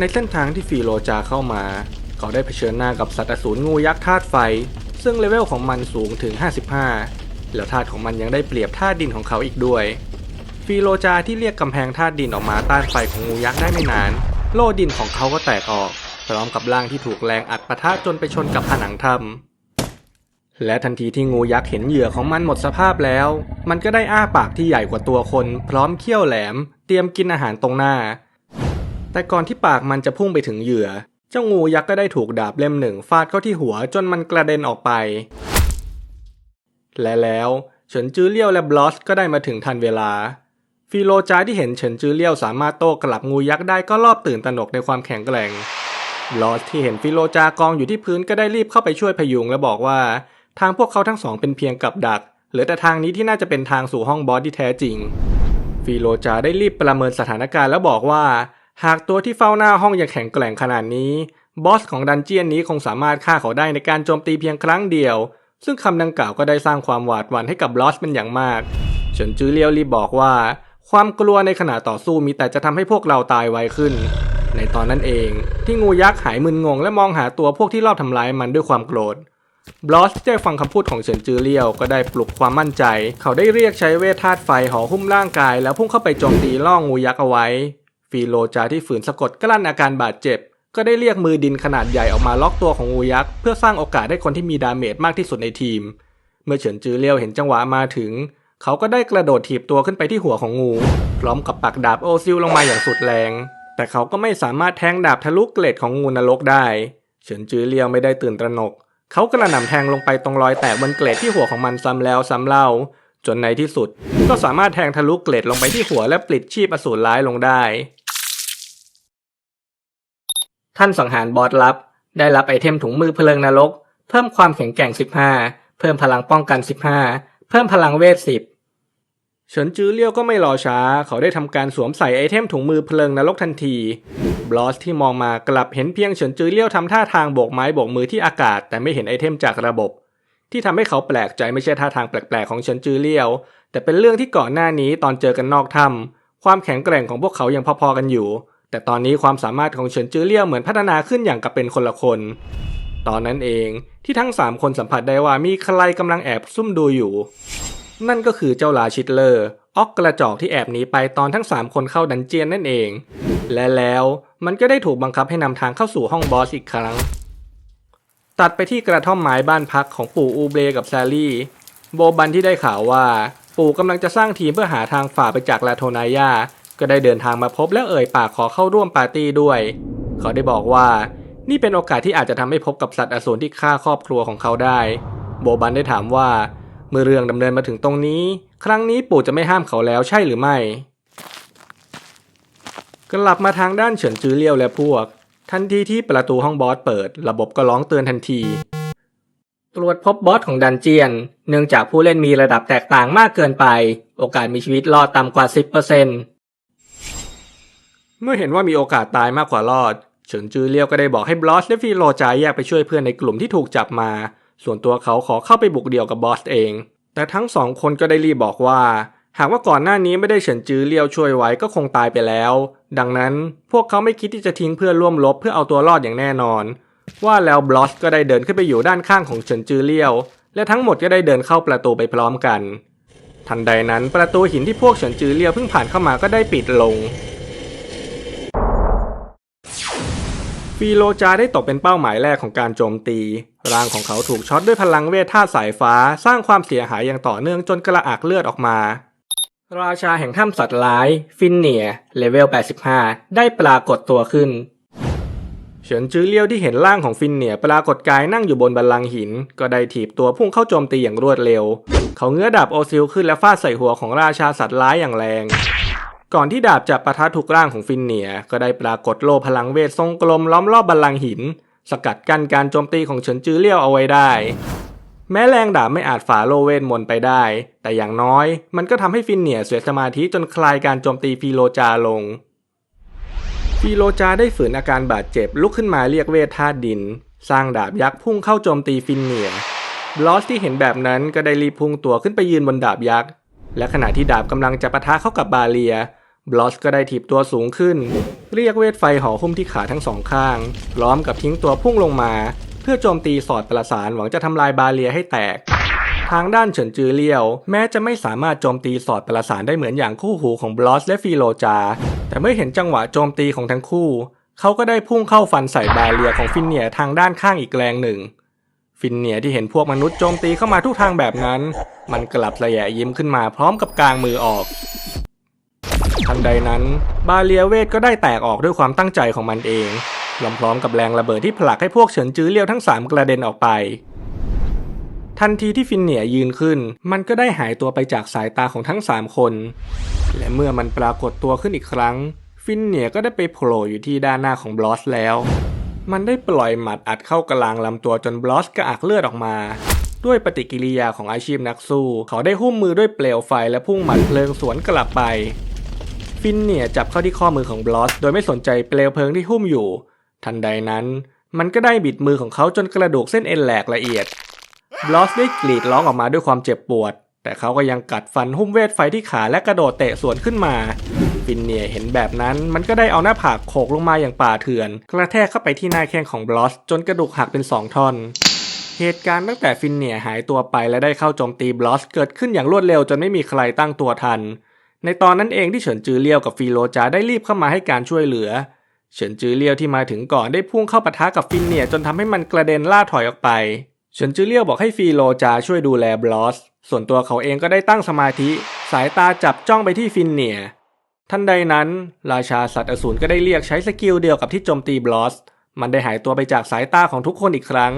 ในเส้นทางที่ฟีโรจาเข้ามา เขาได้เผชิญหน้ากับสัตว์อสูรงูยักษ์ธาตุไฟ ซึ่งเลเวลของมันสูงถึง 55 แล้วธาตุของมันยังได้เปรียบธาตุดินของเขาอีกด้วย ฟีโรจาที่เรียกกำแพงธาตุดินออกมาต้านไฟของงูยักษ์ได้ไม่นาน โล่ดินของเขาก็แตกออก พร้อมกับร่างที่ถูกแรงอัดปะทะจนไปชนกับผนังถ้ำและทันทีที่งูยักษ์เห็นเหยื่อของมันหมดสภาพแล้ว มันก็ได้อ้าปากที่ใหญ่กว่าตัวคน พร้อมเขี้ยวแหลม เตรียมกินอาหารตรงหน้า แต่ก่อนที่ปากมันจะพุ่งไปถึงเหยื่อ เจ้างูยักษ์ก็ได้ถูกดาบเล่มหนึ่งฟาดเข้าที่หัวจนมันกระเด็นออกไป และแล้วเฉินจื้อเลี่ยวและบลอสก็ได้มาถึงทันเวลาฟีโลจาที่เห็นเฉินจื้อเลี่ยวสามารถโต้กลับงูยักษ์ได้ก็รอบตื่นตระหนกในความแข็งแกร่งบลอสที่เห็นฟิโลจากองอยู่ที่พื้นก็ได้รีบเข้าไปช่วยพยุงและบอกว่า ทางพวกเขาทั้งสองเป็นเพียงกับดักเหลือแต่ทางนี้ที่น่าจะเป็นทางสู่ห้องบอสที่แท้จริง ฟิโลจาได้รีบประเมินสถานการณ์แล้วบอกว่า หากตัวที่เฝ้าหน้าห้องยังแข็งแกร่งขนาดนี้ บอสของดันเจียนนี้คงสามารถฆ่าเขาได้ในการโจมตีเพียงครั้งเดียว ซึ่งคำดังกล่าวก็ได้สร้างความหวาดหวั่นให้กับบลอสเป็นอย่างมากเฉินจือเลียวรีบบอกว่า ความกลัวในขณะต่อสู้มีแต่จะทำให้พวกเราตายไวขึ้น ในตอนนั้นเอง ที่งูยักษ์หายมึนงงและมองหาตัวพวกที่รอบทำร้ายมันด้วยความโกรธบลอสได้ฟังคำพูดของเฉินจือเลี่ยวก็ได้ปลุกความมั่นใจ เขาได้เรียกใช้เวทธาตุไฟห่อหุ้มร่างกาย แล้วพุ่งเข้าไปโจมตีล่องูยักษ์เอาไว้ ฟีโลจาที่ฝืนสะกดกลั้นอาการบาดเจ็บ ก็ได้เรียกมือดินขนาดใหญ่ออกมาล็อกตัวของงูยักษ์เพื่อสร้างโอกาสให้คนที่มีดาเมจมากที่สุดในทีม เมื่อเฉินจือเลียวเห็นจังหวะมาถึง เขาก็ได้กระโดดถีบตัวขึ้นไปที่หัวของงู พร้อมกับปักดาบโอซิลลงมาอย่างสุดแรง แต่เขาก็ไม่สามารถแทงดาบทะลุเกล็ดของงูนรกได้ เฉินจือเลียวไม่ได้ตื่นตระหนก เขากระหน่ำแทงลงไปตรงรอยแตกบนเกล็ดที่หัวของมันซ้ำแล้วซ้ำเล่าจนในที่สุด ก็สามารถแทงทะลุเกล็ดลงไปที่หัวและปลิดชีพอสูรร้ายลงได้ ท่านสังหารบอสลับ ได้รับไอเทมถุงมือเพลิงนรก เพิ่มความแข็งแกร่ง 15 เพิ่มพลังป้องกัน 15 เพิ่มพลังเวท 10 เฉินจื้อเลี่ยวก็ไม่รอช้า เขาได้ทำการสวมใส่ไอเทมถุงมือเพลิงนรกทันที บลอสที่มองมากลับเห็นเพียงเฉินจื้อเลี่ยวทำท่าทางโบกไม้โบกมือที่อากาศ แต่ไม่เห็นไอเทมจากระบบ ที่ทำให้เขาแปลกใจไม่ใช่ท่าทางแปลกๆของเฉินจื้อเลี่ยว แต่เป็นเรื่องที่ก่อนหน้านี้ตอนเจอกันนอกถ้ำความแข็งแกร่งของพวกเขายังพอๆกันอยู่ แต่ตอนนี้ความสามารถของเฉินจือเลี่ยวเหมือนพัฒนาขึ้นอย่างกับเป็นคนละคน ตอนนั้นเองที่ทั้งสามคนสัมผัสได้ว่ามีใครกำลังแอบซุ่มดูอยู่ นั่นก็คือเจ้าลาชิตเลอร์ออกกระจอกที่แอบหนีไปตอนทั้ง 3 คนเข้าดันเจียนนั่นเอง และแล้วมันก็ได้ถูกบังคับให้นำทางเข้าสู่ห้องบอสอีกครั้ง ตัดไปที่กระท่อมไม้บ้านพักของปู่อูเบรกับแซลลี่ โบบันที่ได้ข่าวว่า ปู่กำลังจะสร้างทีมเพื่อหาทางฝ่าไปจากลาโทนายา ก็ได้เดินทางมาพบและเอ่ยปากขอเข้าร่วมปาร์ตี้ด้วย เขาได้บอกว่านี่เป็นโอกาสที่อาจจะทำให้พบกับสัตว์อสูรที่ฆ่าครอบครัวของเขาได้ โบบันได้ถามว่า เมื่อเรื่องดำเนินมาถึงตรงนี้ ครั้งนี้ปู่จะไม่ห้ามเขาแล้วใช่หรือไม่ กลับมาทางด้านเฉินจื้อเลี่ยวและพวก ทันทีที่ประตูห้องบอสเปิด ระบบก็ร้องเตือนทันที ตรวจพบบอสของดันเจียน เนื่องจากผู้เล่นมีระดับแตกต่างมากเกินไป โอกาสมีชีวิตรอดต่ำกว่า 10%เเมื่อเห็นว่ามีโอกาสตายมากกว่ารอด เฉินจือเลี่ยวก็ได้บอกให้บลอสและฟีโลจายแยกไปช่วยเพื่อนในกลุ่มที่ถูกจับมา ส่วนตัวเขาขอเข้าไปบุกเดี่ยวกับบอสเอง แต่ทั้งสองคนก็ได้รีบบอกว่า หากว่าก่อนหน้านี้ไม่ได้เฉินจือเลี่ยวช่วยไว้ก็คงตายไปแล้ว ดังนั้นพวกเขาไม่คิดที่จะทิ้งเพื่อนร่วมรบเพื่อเอาตัวรอดอย่างแน่นอน ว่าแล้วบลอสก็ได้เดินขึ้นไปอยู่ด้านข้างของเฉินจือเลี่ยว และทั้งหมดก็ได้เดินเข้าประตูไปพร้อมกัน ทันใดนั้นประตูหินที่พวกเฉินจือเลี่ยวเพิ่งผ่านเข้ามาก็ได้ปิดลง ฟีโลจาได้ตกเป็นเป้าหมายแรกของการโจมตี ร่างของเขาถูกช็อตด้วยพลังเวทธาตุสายฟ้า สร้างความเสียหายอย่างต่อเนื่องจนกระอักเลือดออกมา ราชาแห่งถ้ำสัตว์ร้าย ฟินเนีย เลเวล 85 ได้ปรากฏตัวขึ้น เฉินจื้อเลี้ยวที่เห็นร่างของฟินเนียปรากฏกายนั่งอยู่บนบัลลังก์หิน ก็ได้ถีบตัวพุ่งเข้าโจมตีอย่างรวดเร็ว เขาเงื้อดาบโอซิลขึ้นและฟาดใส่หัวของราชาสัตว์ร้ายอย่างแรง ก่อนที่ดาบจะปะทะถูกร่างของฟินเนีย ก็ได้ปรากฏโลพลังเวททรงกลมล้อมรอบบัลลังก์หิน สกัดกั้นการโจมตีของเฉินจือเลี่ยวเอาไว้ได้ แม้แรงดาบไม่อาจฝ่าโลเวทมนไปได้ แต่อย่างน้อย มันก็ทำให้ฟินเนียเสียสมาธิจนคลายการโจมตีฟีโลจาลงฟีโลจาได้ฝืนอาการบาดเจ็บลุกขึ้นมาเรียกเวทธาตุดิน สร้างดาบยักษ์พุ่งเข้าโจมตีฟินเนียบลอสที่เห็นแบบนั้นก็ได้รีบพุ่งตัวขึ้นไปยืนบนดาบยักษ์และขณะที่ดาบกำลังจะปะทะเข้ากับบาเลีย บลอสก็ได้ถีบตัวสูงขึ้น เรียกเวทไฟห่อหุ้มที่ขาทั้งสองข้าง พร้อมกับทิ้งตัวพุ่งลงมา เพื่อโจมตีสอดประสานหวังจะทำลายบาเลียให้แตก ทางด้านเฉินจือเลี่ยว แม้จะไม่สามารถโจมตีสอดประสานได้เหมือนอย่างคู่หูของบลอสและฟีโลจา แต่เมื่อเห็นจังหวะโจมตีของทั้งคู่ เขาก็ได้พุ่งเข้าฟันใส่บาเลียของฟินเนียทางด้านข้างอีกแรงหนึ่ง ฟินเนียที่เห็นพวกมนุษย์โจมตีเข้ามาทุกทางแบบนั้น มันกลับระแยะยิ้มขึ้นมาพร้อมกับกางมือออก ทันใดนั้น บาเลียเวทก็ได้แตกออกด้วยความตั้งใจของมันเองพร้อมๆกับแรงระเบิดที่ผลักให้พวกเฉินจื้อเลี้ยวทั้งสามกระเด็นออกไป ทันทีที่ฟินเนียยืนขึ้น มันก็ได้หายตัวไปจากสายตาของทั้งสามคน และเมื่อมันปรากฏตัวขึ้นอีกครั้ง ฟินเนียก็ได้ไปโผล่อยู่ที่ด้านหน้าของบลอสแล้ว มันได้ปล่อยหมัดอัดเข้ากลางลำตัวจนบลอสกระอักเลือดออกมาด้วยปฏิกิริยาของอาชีพนักสู้ เขาได้หุ้มมือด้วยเปลวไฟและพุ่งหมัดเพลิงสวนกลับไป ฟินเนียจับเข้าที่ข้อมือของบลอสโดยไม่สนใจเปลวเพลิงที่หุ้มอยู่ ทันใดนั้น มันก็ได้บิดมือของเขาจนกระดูกเส้นเอ็นแหลกละเอียดบลอสได้กรีดร้องออกมาด้วยความเจ็บปวด แต่เขาก็ยังกัดฟันหุ้มเวทไฟที่ขาและกระโดดเตะสวนขึ้นมา ฟินเนียเห็นแบบนั้นมันก็ได้เอาหน้าผากโขกลงมาอย่างป่าเถื่อน กระแทกเข้าไปที่หน้าแข้งของบลอสจนกระดูกหักเป็นสองท่อน เหตุการณ์ตั้งแต่ฟินเนียหายตัวไปและได้เข้าโจมตีบลอสเกิดขึ้นอย่างรวดเร็วจนไม่มีใครตั้งตัวทัน ในตอนนั้นเองที่เฉินจือเลี้ยวกับฟีโลจาได้รีบเข้ามาให้การช่วยเหลือ เฉินจือเลี้ยวที่มาถึงก่อนได้พุ่งเข้าปะทะกับฟินเนียจนทำให้มันกระเด็นล่าถอยออกไป เฉินจือเลี้ยวบอกให้ฟีโลจาช่วยดูแลบลอส ส่วนตัวเขาเองก็ได้ตั้งสมาธิ สายตาจับจ้องไปที่ฟินเนียทันใดนั้น ราชาสัตว์อสูรก็ได้เรียกใช้สกิลเดียวกับที่โจมตีบลอส มันได้หายตัวไปจากสายตาของทุกคนอีกครั้ง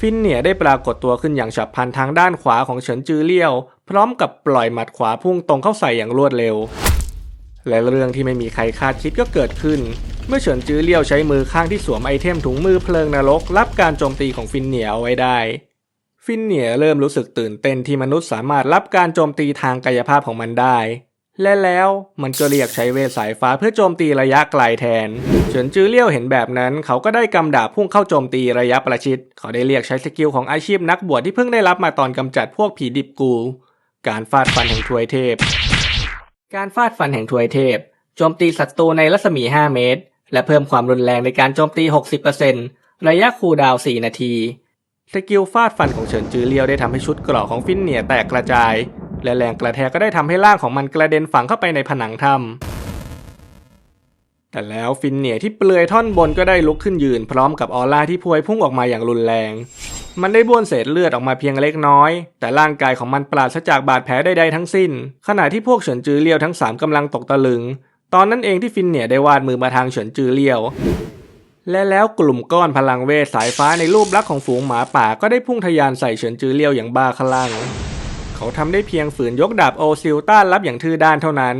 ฟินเนียได้ปรากฏตัวขึ้นอย่างฉับพลันทางด้านขวาของเฉินจือเลี่ยว พร้อมกับปล่อยหมัดขวาพุ่งตรงเข้าใส่อย่างรวดเร็ว และเรื่องที่ไม่มีใครคาดคิดก็เกิดขึ้น เมื่อเฉินจื้อเลี่ยวใช้มือข้างที่สวมไอเทมถุงมือเพลิงนรก รับการโจมตีของฟินเนียเอาไว้ได้ ฟินเนียเริ่มรู้สึกตื่นเต้นที่มนุษย์สามารถรับการโจมตีทางกายภาพของมันได้ และแล้วมันก็เรียกใช้เวทสายฟ้าเพื่อโจมตีระยะไกลแทน เฉินจือเลี่ยวเห็นแบบนั้น เขาก็ได้กำดาบพุ่งเข้าโจมตีระยะประชิด เขาได้เรียกใช้สกิลของอาชีพนักบวชที่เพิ่งได้รับมาตอนกำจัดพวกผีดิบกู การฟาดฟันแห่งทวยเทพ การฟาดฟันแห่งทวยเทพ โจมตีศัตรูในรัศมี 5 เมตร และเพิ่มความรุนแรงในการโจมตี 60%ระยะคูลดาวน์4นาที สกิลฟาดฟันของเฉินจือเลียวได้ทำให้ชุดเกราะของฟินเนียแตกกระจาย และแรงกระแทกก็ได้ทำให้ร่างของมันกระเด็นฝังเข้าไปในผนังถ้ำแต่แล้วฟินเนียที่เปลือยท่อนบนก็ได้ลุกขึ้นยืนพร้อมกับออร่าที่พวยพุ่งออกมาอย่างรุนแรง มันได้บ้วนเศษเลือดออกมาเพียงเล็กน้อย แต่ร่างกายของมันปราศจากบาดแผลใดๆทั้งสิ้น ขณะที่พวกเฉินจือเลียวทั้งสามกำลังตกตะลึง ตอนนั้นเองที่ฟินเนี่ยได้วาดมือมาทางเฉินจือเลียว และแล้วกลุ่มก้อนพลังเวทสายฟ้าในรูปลักษณ์ของฝูงหมาป่าก็ได้พุ่งทะยานใส่เฉินจือเลียวอย่างบ้าคลั่ง เขาทำได้เพียงฝืนยกดาบโอซิลต้านรับอย่างทื่อด้านเท่านั้น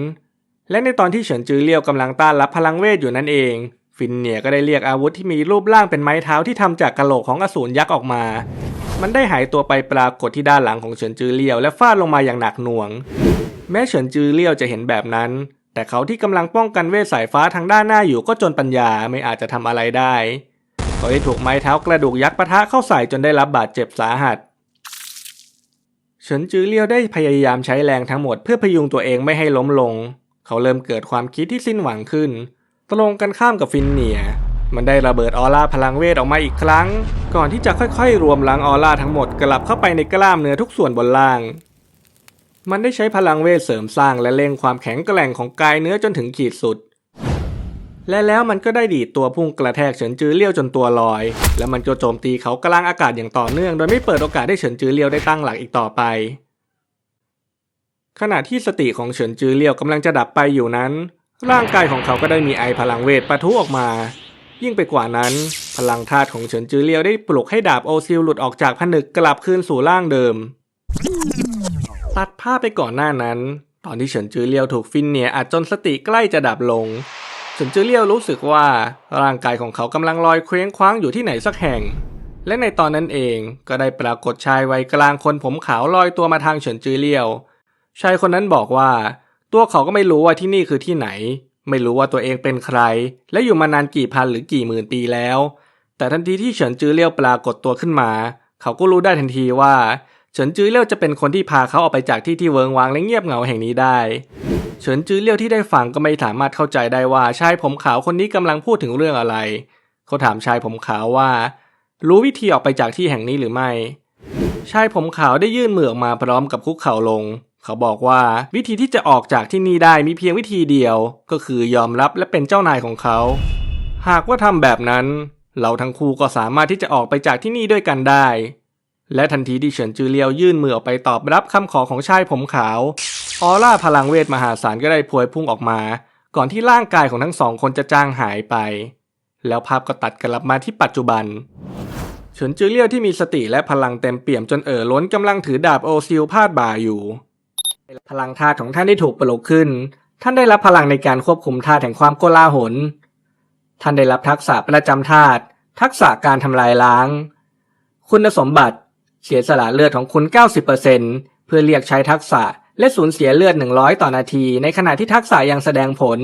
และในตอนที่เฉินจือเลียวกำลังต้านรับพลังเวทอยู่นั่นเอง ฟินเนียก็ได้เรียกอาวุธที่มีรูปร่างเป็นไม้เท้าที่ทำจากกะโหลกของอสูรยักษ์ออกมา มันได้หายตัวไปปรากฏที่ด้านหลังของเฉินจือเลียวและฟาดลงมาอย่างหนักหน่วง แม้เฉินจือเลียวจะเห็นแบบนั้น แต่เขาที่กำลังป้องกันเวทสายฟ้าทางด้านหน้าอยู่ก็จนปัญญาไม่อาจจะทำอะไรได้เขาได้ถูกไม้เท้ากระดูกยักษ์ปะทะเข้าใส่จนได้รับบาดเจ็บสาหัสเฉินจือเลียวได้พยายามใช้แรงทั้งหมดเพื่อพยุงตัวเองไม่ให้ล้มลง เขาเริ่มเกิดความคิดที่สิ้นหวังขึ้น ตรงกันข้ามกับฟินเนีย มันได้ระเบิดออร่าพลังเวทออกมาอีกครั้ง ก่อนที่จะค่อยๆ รวมล้างออร่าทั้งหมดกลับเข้าไปในกล้ามเนื้อทุกส่วนบนล่าง มันได้ใช้พลังเวทเสริมสร้างและเร่งความแข็งแกร่งของกายเนื้อจนถึงขีดสุด และแล้วมันก็ได้ดีดตัวพุ่งกระแทกเฉินจือเลี้ยวจนตัวลอย แล้วมันก็โจมตีเขากลางอากาศอย่างต่อเนื่อง โดยไม่เปิดโอกาสให้เฉินจือเลี้ยวได้ตั้งหลักอีกต่อไปขณะที่สติของเฉินจือเลี้ยวกำลังจะดับไปอยู่นั้น ร่างกายของเขาก็ได้มีไอพลังเวทปะทุออกมา ยิ่งไปกว่านั้น พลังธาตุของเฉินจือเลี้ยวได้ปลุกให้ดาบโอซิลหลุดออกจากผนึกกลับคืนสู่ร่างเดิม ตัดภาพไปก่อนหน้านั้น ตอนที่เฉินจือเลียวถูกฟินเนียอัดจนสติใกล้จะดับลงเฉินจือเลียวรู้สึกว่าร่างกายของเขากำลังลอยเคว้งคว้างอยู่ที่ไหนสักแห่ง และในตอนนั้นเองก็ได้ปรากฏชายวัยกลางคนผมขาวลอยตัวมาทางเฉินจือเลียว ชายคนนั้นบอกว่า ตัวเขาก็ไม่รู้ว่าที่นี่คือที่ไหน ไม่รู้ว่าตัวเองเป็นใคร และอยู่มานานกี่พันหรือกี่หมื่นปีแล้ว แต่ทันทีที่เฉินจือเลียวปรากฏตัวขึ้นมา เขาก็รู้ได้ทันทีว่า เฉินจือเลี่ยวจะเป็นคนที่พาเขาออกไปจากที่ที่เวิงวางและเงียบเหงาแห่งนี้ได้ เฉินจือเลี่ยวที่ได้ฟังก็ไม่สามารถเข้าใจได้ว่าชายผมขาวคนนี้กำลังพูดถึงเรื่องอะไร เขาถามชายผมขาวว่า รู้วิธีออกไปจากที่แห่งนี้หรือไม่ชายผมขาวได้ยื่นมือออกมาพร้อมกับคุกเข่าลง เขาบอกว่าวิธีที่จะออกจากที่นี่ได้มีเพียงวิธีเดียว ก็คือยอมรับและเป็นเจ้านายของเขา หากว่าทำแบบนั้น เราทั้งคู่ก็สามารถที่จะออกไปจากที่นี่ด้วยกันได้ และทันทีที่เฉินจือเลียวยื่นมือออกไปตอบรับคำขอของชายผมขาว ออร่าพลังเวทมหาศาลก็ได้พวยพุ่งออกมา ก่อนที่ร่างกายของทั้งสองคนจะจางหายไป แล้วภาพก็ตัดกลับมาที่ปัจจุบันเฉินจือเลี่ยวที่มีสติและพลังเต็มเปี่ยมจนเอ่อล้นกำลังถือดาบโอซิลพาดบ่าอยู่ พลังธาตุของท่านได้ถูกปลุกขึ้น ท่านได้รับพลังในการควบคุมธาตุแห่งความโกลาหล ท่านได้รับทักษะประจำธาตุ ทักษะการทำลายล้าง คุณสมบัติ เสียสละเลือดของคุณ 90%เพื่อเรียกใช้ทักษะและสูญเสียเลือด 100 ต่อนาที ในขณะที่ทักษะยังแสดงผล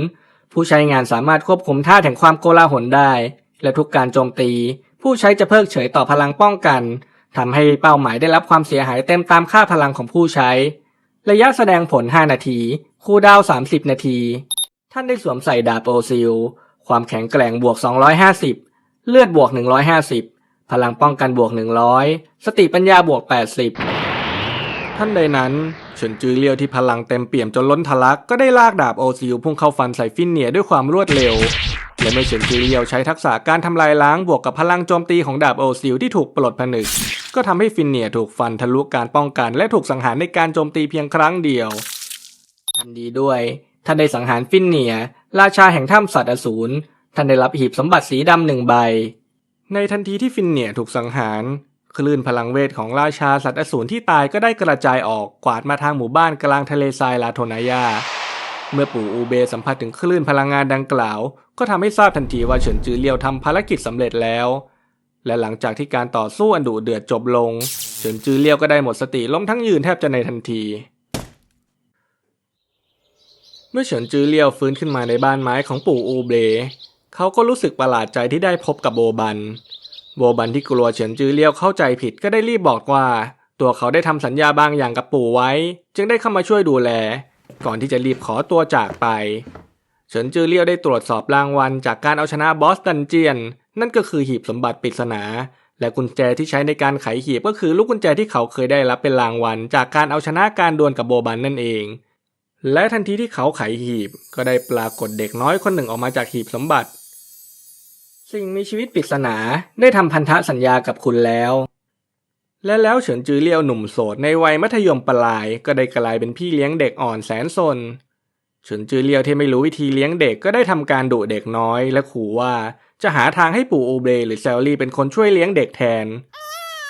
ผู้ใช้งานสามารถควบคุมธาตุแห่งความโกลาหลได้ และทุกการโจมตี ผู้ใช้จะเพิกเฉยต่อพลังป้องกันทำให้เป้าหมายได้รับความเสียหายเต็มตามค่าพลังของผู้ใช้ ระยะแสดงผล 5 นาที คูลดาว 30 นาที ท่านได้สวมใส่ดาบโอซิล ความแข็งแกร่งบวก 250 เลือดบวก 150 พลังป้องกันบวก 100 สติปัญญาบวก 80 ท่านใดนั้นเฉินจือเลียวที่พลังเต็มเปี่ยมจนล้นทะลักก็ได้ลากดาบโอซิลพุ่งเข้าฟันใส่ฟินเนียด้วยความรวดเร็ว และเมื่อเฉินจือเลียวใช้ทักษะการทำลายล้างบวกกับพลังโจมตีของดาบโอซิลที่ถูกปลดผนึก ก็ทำให้ฟินเนียถูกฟันทะลุการป้องกัน และถูกสังหารในการโจมตีเพียงครั้งเดียวทันดีด้วย ท่านได้สังหารฟินเนีย ราชาแห่งถ้ำสัตว์อสูร ท่านได้รับหีบสมบัติสีดำหนึ่งใบ ในทันทีที่ฟินเนียถูกสังหาร คลื่นพลังเวทของราชาสัตว์อสูรที่ตายก็ได้กระจายออกกวาดมาทางหมู่บ้านกลางทะเลทรายลาโทนายา เมื่อปู่อูเบสัมผัสถึงคลื่นพลังงานดังกล่าว ก็ทำให้ทราบทันทีว่าเฉินจือเลียวทำภารกิจสำเร็จแล้ว และหลังจากที่การต่อสู้อันดุเดือดจบลง เฉินจือเลียวก็ได้หมดสติล้มทั้งยืนแทบจะในทันที เมื่อเฉินจือเลียวฟื้นขึ้นมาในบ้านไม้ของปู่อูเบเขาก็รู้สึกประหลาดใจที่ได้พบกับโบบัน โบบันที่กลัวเฉินจือเลียวเข้าใจผิดก็ได้รีบบอกว่า ตัวเขาได้ทำสัญญาบางอย่างกับปู่ไว้ จึงได้เข้ามาช่วยดูแล ก่อนที่จะรีบขอตัวจากไป เฉินจือเลียวได้ตรวจสอบรางวัลจากการเอาชนะบอสดันเจียน นั่นก็คือหีบสมบัติปริศนา และกุญแจที่ใช้ในการไขหีบก็คือลูกกุญแจที่เขาเคยได้รับเป็นรางวัล จากการเอาชนะการดวลกับโบบันนั่นเอง และทันทีที่เขาไขหีบก็ได้ปรากฏเด็กน้อยคนหนึ่งออกมาจากหีบสมบัติ สิ่งมีชีวิตปริศนาได้ทำพันธสัญญากับคุณแล้วและแล้วเฉินจือเลี่ยวหนุ่มโสดในวัยมัธยมปลายก็ได้กลายเป็นพี่เลี้ยงเด็กอ่อนแสนซน ฉินจือเลียวที่ไม่รู้วิธีเลี้ยงเด็กก็ได้ทำการดุเด็กน้อย และขู่ว่าจะหาทางให้ปู่อูเบหรือแซลลี่เป็นคนช่วยเลี้ยงเด็กแทน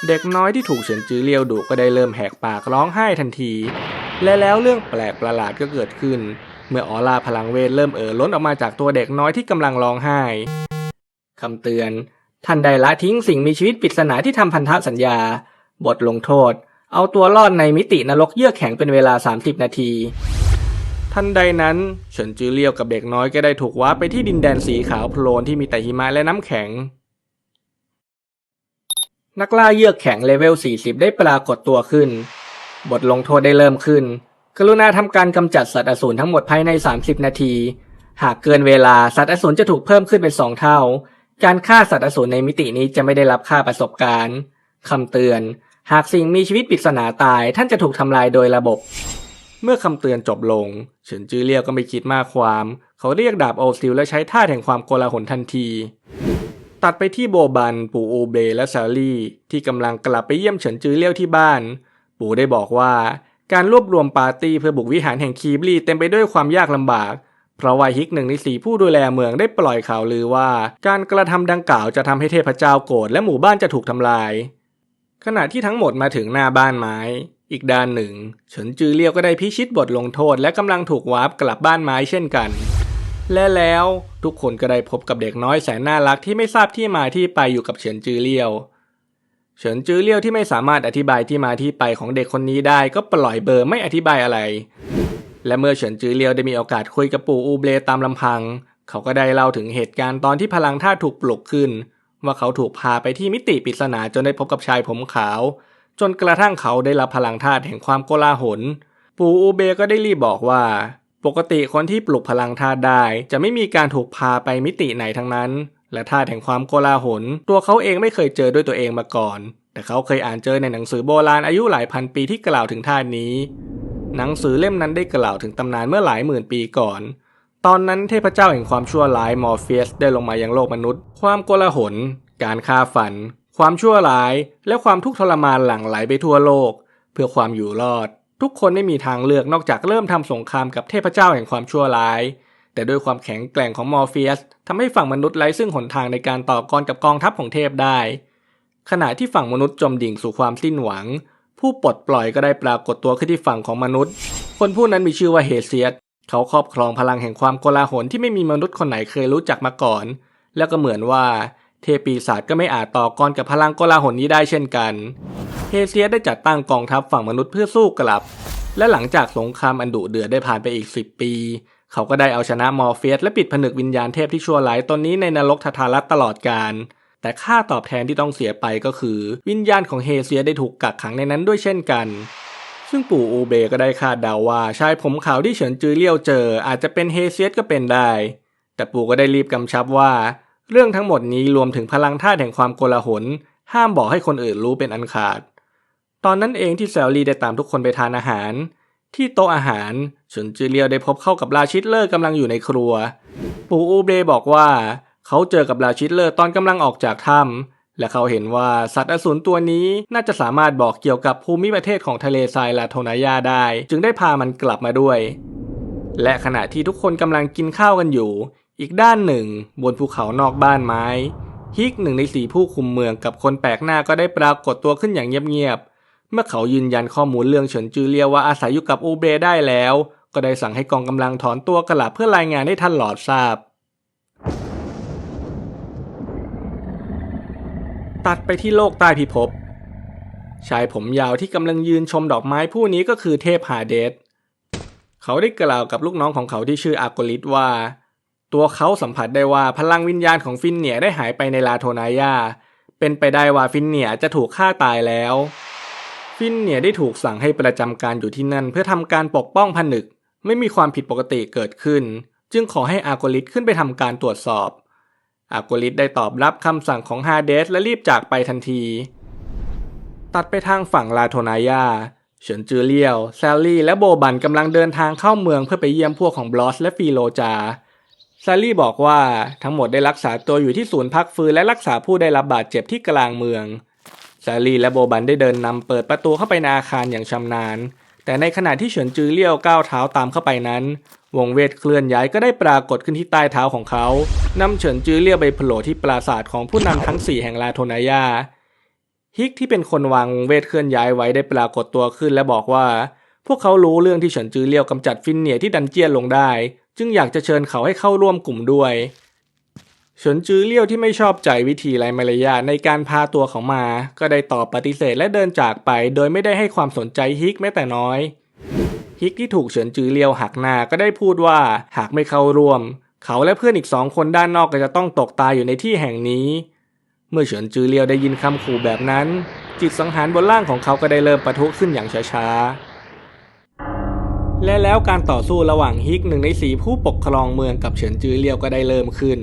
เด็กน้อยที่ถูกเฉินจือเลียวดุก็ได้เริ่มแหกปากร้องไห้ทันที และแล้วเรื่องแปลกประหลาดก็เกิดขึ้น เมื่อออร่าพลังเวทเริ่มเอ่อล้นออกมาจากตัวเด็กน้อยที่กำลังร้องไห้คำเตือน ท่านใดละทิ้งสิ่งมีชีวิตปริศนาที่ทำพันธสัญญา บทลงโทษ เอาตัวรอดในมิตินรกเยือกแข็งเป็นเวลา 30 นาที ทันใดนั้นเฉินจือเลี่ยวกับเด็กน้อยก็ได้ถูกว้าไปที่ดินแดนสีขาวโพลนที่มีแต่หิมะและน้ำแข็ง นักล่าเยือกแข็งเลเวล 40 ได้ปรากฏตัวขึ้น บทลงโทษได้เริ่มขึ้น กรุณาทำการกำจัดสัตว์อสูรทั้งหมดภายใน 30 นาที หากเกินเวลาสัตว์อสูรจะถูกเพิ่มขึ้นเป็นสองเท่า การฆ่าสัตว์อสูรในมิตินี้จะไม่ได้รับค่าประสบการณ์คำเตือน หากสิ่งมีชีวิตปริศนาตายท่านจะถูกทำลายโดยระบบ เมื่อคำเตือนจบลง เฉินจื้อเลี่ยวก็ไม่คิดมากความ เขาเรียกดาบโอซิลและใช้ท่าแห่งความโกลาหลทันที ตัดไปที่โบบัน ปู่อูเบและซาลี่ที่กำลังกลับไปเยี่ยมเฉินจื้อเลี่ยวที่บ้าน ปู่ได้บอกว่า การรวบรวมปาร์ตี้เพื่อบุกวิหารแห่งคีบลีเต็มไปด้วยความยากลำบากเพราะวายฮิกหนึ่งในสี่ผู้ดูแลเมืองได้ปล่อยข่าวลือว่า การกระทำดังกล่าวจะทำให้เทพเจ้าโกรธและหมู่บ้านจะถูกทำลาย ขณะที่ทั้งหมดมาถึงหน้าบ้านไม้ อีกด้านหนึ่ง เฉินจือเลี่ยวก็ได้พิชิตบทลงโทษและกำลังถูกวาร์ปกลับบ้านไม้เช่นกัน และแล้วทุกคนก็ได้พบกับเด็กน้อยแสนน่ารักที่ไม่ทราบที่มาที่ไปอยู่กับเฉินจือเลี่ยว เฉินจือเลี่ยวที่ไม่สามารถอธิบายที่มาที่ไปของเด็กคนนี้ได้ก็ปล่อยเบอร์ไม่อธิบายอะไร และเมื่อเฉินจือเลียวได้มีโอกาสคุยกับปู่อูเบลตามลำพัง เขาก็ได้เล่าถึงเหตุการณ์ตอนที่พลังธาตุถูกปลุกขึ้น ว่าเขาถูกพาไปที่มิติปริศนาจนได้พบกับชายผมขาว จนกระทั่งเขาได้รับพลังธาตุแห่งความโกลาหล ปู่อูเบก็ได้รีบบอกว่า ปกติคนที่ปลุกพลังธาตุได้ จะไม่มีการถูกพาไปมิติไหนทั้งนั้น และธาตุแห่งความโกลาหล ตัวเขาเองไม่เคยเจอด้วยตัวเองมาก่อน แต่เขาเคยอ่านเจอในหนังสือโบราณอายุหลายพันปีที่กล่าวถึงธาตุนี้ หนังสือเล่มนั้นได้กล่าวถึงตำนานเมื่อหลายหมื่นปีก่อนตอนนั้นเทพเจ้าแห่งความชั่วร้ายมอร์เฟียสได้ลงมายังโลกมนุษย์ ความโกลาหล การฆ่าฝัน ความชั่วร้าย และความทุกข์ทรมานหลั่งไหลไปทั่วโลก เพื่อความอยู่รอด ทุกคนไม่มีทางเลือกนอกจากเริ่มทำสงครามกับเทพเจ้าแห่งความชั่วร้าย แต่ด้วยความแข็งแกร่งของมอร์เฟียสทำให้ฝั่งมนุษย์ไร้ซึ่งหนทางในการต่อกรกับกองทัพของเทพได้ ขณะที่ฝั่งมนุษย์จมดิ่งสู่ความสิ้นหวัง ผู้ปลดปล่อยก็ได้ปรากฏตัวขึ้นที่ฝั่งของมนุษย์ คนผู้นั้นมีชื่อว่าเฮเซียสเขาครอบครองพลังแห่งความโกลาหลที่ไม่มีมนุษย์คนไหนเคยรู้จักมาก่อน แล้วก็เหมือนว่า เทพปีศาจก็ไม่อาจต่อกรกับพลังโกลาหลนี้ได้เช่นกัน เฮเซียได้จัดตั้งกองทัพฝั่งมนุษย์เพื่อสู้กลับ และหลังจากสงครามอันดุเดือดได้ผ่านไปอีก 10 ปี เขาก็ได้เอาชนะมอร์เฟียสและปิดผนึกวิญญาณเทพที่ชั่วร้ายตนนี้ในนรกทาทารัตตลอดกาล แต่ค่าตอบแทนที่ต้องเสียไปก็คือ วิญญาณของเฮเซียได้ถูกกักขังในนั้นด้วยเช่นกัน ซึ่งปู่อูเบก็ได้คาดเดาว่าชายผมขาวที่เฉินจือเลี่ยวเจอ อาจจะเป็นเฮเซียสก็เป็นได้ แต่ปู่ก็ได้รีบกำชับว่า เรื่องทั้งหมดนี้รวมถึงพลังธาแห่งความโกลาหล ห้ามบอกให้คนอื่นรู้เป็นอันขาด ตอนนั้นเองที่แซลลี่ได้ตามทุกคนไปทานอาหาร ที่โต๊ะอาหารฉินจือเลียวได้พบเข้ากับราชิตเลอร์กำลังอยู่ในครัว ปู่อูเบบอกว่า เขาเจอกับราชิตเลอร์ตอนกำลังออกจากถ้ำและเขาเห็นว่าสัตว์อสูรตัวนี้น่าจะสามารถบอกเกี่ยวกับภูมิประเทศของทะเลทรายลาโทนายาได้ จึงได้พามันกลับมาด้วย และขณะที่ทุกคนกำลังกินข้าวกันอยู่ อีกด้านหนึ่ง บนภูเขานอกบ้านไม้ฮิกหนึ่งในสี่ผู้คุมเมืองกับคนแปลกหน้าก็ได้ปรากฏตัวขึ้นอย่างเงียบๆ เมื่อเขายืนยันข้อมูลเรื่องเฉินจือเลียวว่าอาศัยอยู่กับอูเบได้แล้ว ก็ได้สั่งให้กองกำลังถอนตัวกลับเพื่อรายงานให้ท่านหลอดทราบ ตัดไปที่โลกใต้พิภพชายผมยาวที่กำลังยืนชมดอกไม้ผู้นี้ก็คือเทพฮาเดสเขาได้กล่าวกับลูกน้องของเขาที่ชื่ออาโกลิสว่า ตัวเขาสัมผัสได้ว่าพลังวิญญาณของฟินเนียได้หายไปในลาโทนายา เป็นไปได้ว่าฟินเนียจะถูกฆ่าตายแล้ว ฟินเนียได้ถูกสั่งให้ประจำการอยู่ที่นั่น เพื่อทำการปกป้องผนึก ไม่มีความผิดปกติเกิดขึ้น จึงขอให้อาโกลิสขึ้นไปทำการตรวจสอบ อาโกลิสได้ตอบรับคำสั่งของฮาเดสและรีบจากไปทันที ตัดไปทางฝั่งลาโทนายาเฉินจือเลียว แซลลี่ และโบบันกำลังเดินทางเข้าเมืองเพื่อไปเยี่ยมพวกของบลอสและฟีโลจา ซลลี่บอกว่าทั้งหมดได้รักษาตัวอยู่ที่ศูนย์พักฟื้นและรักษาผู้ได้รับบาดเจ็บที่กลางเมืองซลลี่และโบบันได้เดินนำเปิดประตูเข้าไปในอาคารอย่างชำนาญ แต่ในขณะที่เฉินจือเลี่ยวก้าวเท้าตามเข้าไปนั้น วงเวทเคลื่อนย้ายก็ได้ปรากฏขึ้นที่ใต้เท้าของเขานำเฉินจือเลี่ยวไปโผล่ที่ปราสาทของผู้นำทั้งสี่แห่งลาโทนายาฮิกที่เป็นคนวางวงเวทเคลื่อนย้ายไว้ได้ปรากฏตัวขึ้นและบอกว่า พวกเขารู้เรื่องที่เฉินจือเลี่ยวกำจัดฟินเนียที่ดันเจียนลงได้ จึงอยากจะเชิญเขาให้เข้าร่วมกลุ่มด้วยเฉินจือเลี่ยวที่ไม่ชอบใจวิธีไร้มารยาทในการพาตัวเขามา ก็ได้ตอบปฏิเสธและเดินจากไป โดยไม่ได้ให้ความสนใจฮิกแม้แต่น้อย ฮิกที่ถูกเฉินจือเลียวหักหน้าก็ได้พูดว่าหากไม่เข้าร่วม เขาและเพื่อนอีกสองคนด้านนอกก็จะต้องตกตายอยู่ในที่แห่งนี้ เมื่อเฉินจือเลียวได้ยินคำขู่แบบนั้น จิตสังหารบนร่างของเขาก็ได้เริ่มปะทุขึ้นอย่างช้าๆ และแล้วการต่อสู้ระหว่างฮิกหนึ่งในสีผู้ปกครองเมืองกับเฉินจือเลียวก็ได้เริ่มขึ้น